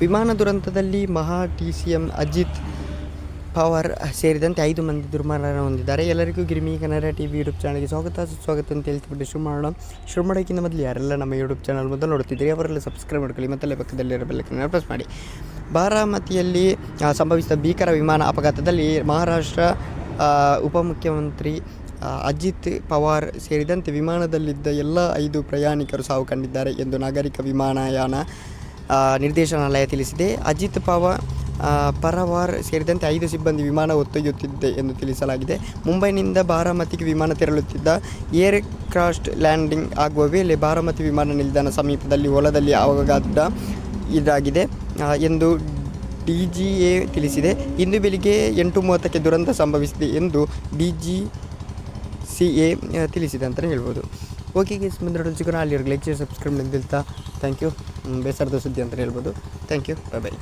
ವಿಮಾನ ದುರಂತದಲ್ಲಿ Maha D C M Ajit Pawar ಸೇರಿದಂತೆ ಐದು ಮಂದಿ ದುರ್ಮರಣ ಹೊಂದಿದ್ದಾರೆ. ಎಲ್ಲರಿಗೂ ಗಿರಿಮಿ ಕನ್ನಡ ಟಿ ವಿ ಯೂಟ್ಯೂಬ್ ಚಾನಲ್ಗೆ ಸ್ವಾಗತ. ಸುಸ್ವಾಗತ ಅಂತ ಹೇಳ್ತಿಬಿಟ್ಟು ಶುರು ಮಾಡೋಣ. ಶುರು ಮಾಡೋಕ್ಕಿಂತ ಮೊದಲು ಯಾರೆಲ್ಲ ನಮ್ಮ ಯೂಟ್ಯೂಬ್ ಚಾನಲ್ ಮೊದಲು ನೋಡ್ತಿದ್ದೀರಿ ಅವರೆಲ್ಲ ಸಬ್ಸ್ಕ್ರೈಬ್ ಮಾಡ್ಕೊಳ್ಳಿ ಮತ್ತಲ್ಲೇ ಪಕ್ಕದಲ್ಲಿರೋ ಬೆಲ್ಲಕ್ಕನ್ನು ಪ್ರೆಸ್ ಮಾಡಿ. ಬಾರಾಮತಿಯಲ್ಲಿ ಸಂಭವಿಸಿದ ಭೀಕರ ವಿಮಾನ ಅಪಘಾತದಲ್ಲಿ ಮಹಾರಾಷ್ಟ್ರ ಉಪಮುಖ್ಯಮಂತ್ರಿ ಅಜಿತ್ ಪವಾರ್ ಸೇರಿದಂತೆ ವಿಮಾನದಲ್ಲಿದ್ದ ಎಲ್ಲ ಐದು ಪ್ರಯಾಣಿಕರು ಸಾವು ಕಂಡಿದ್ದಾರೆ ಎಂದು ನಾಗರಿಕ ವಿಮಾನಯಾನ ನಿರ್ದೇಶನಾಲಯ ತಿಳಿಸಿದೆ. ಅಜಿತ್ ಪವ ಪರವಾರ್ ಸೇರಿದಂತೆ ಐದು ಸಿಬ್ಬಂದಿ ವಿಮಾನ ಹೊತ್ತೊಯ್ಯುತ್ತಿದ್ದೆ ಎಂದು ತಿಳಿಸಲಾಗಿದೆ. ಮುಂಬೈನಿಂದ ಬಾರಾಮತಿಗೆ ವಿಮಾನ ತೆರಳುತ್ತಿದ್ದ ಏರ್ ಕ್ರಾಸ್ಟ್ ಲ್ಯಾಂಡಿಂಗ್ ಆಗುವ ವೇಳೆ ಬಾರಾಮತಿ ವಿಮಾನ ನಿಲ್ದಾಣ ಸಮೀಪದಲ್ಲಿ ಹೊಲದಲ್ಲಿ ಅವಘಾತ ಇದಾಗಿದೆ ಎಂದು ಡಿ ಜಿ ಎ ತಿಳಿಸಿದೆ. ಇಂದು ಬೆಳಿಗ್ಗೆ ಎಂಟು ಮೂವತ್ತಕ್ಕೆ ದುರಂತ ಸಂಭವಿಸಿದೆ ಎಂದು ಡಿ ಜಿ ಸಿ ಎ ತಿಳಿಸಿದೆ ಅಂತಲೇ ಹೇಳ್ಬೋದು. ಓಕೆ ಗೇಸ್ ಮುಂದೆ ಸಿಗೋಣ. ಅಲ್ಲಿವರೆಗೆ ಲೈಕ್ ಸಬ್ಸ್ಕ್ರೈಬ್ ನಿಂತಿಲ್ತಾ ಥ್ಯಾಂಕ್ ಯು ಬೇಸರದ ಸುದ್ದಿ ಅಂತಲೇ ಹೇಳ್ಬೋದು. Thank you bye bye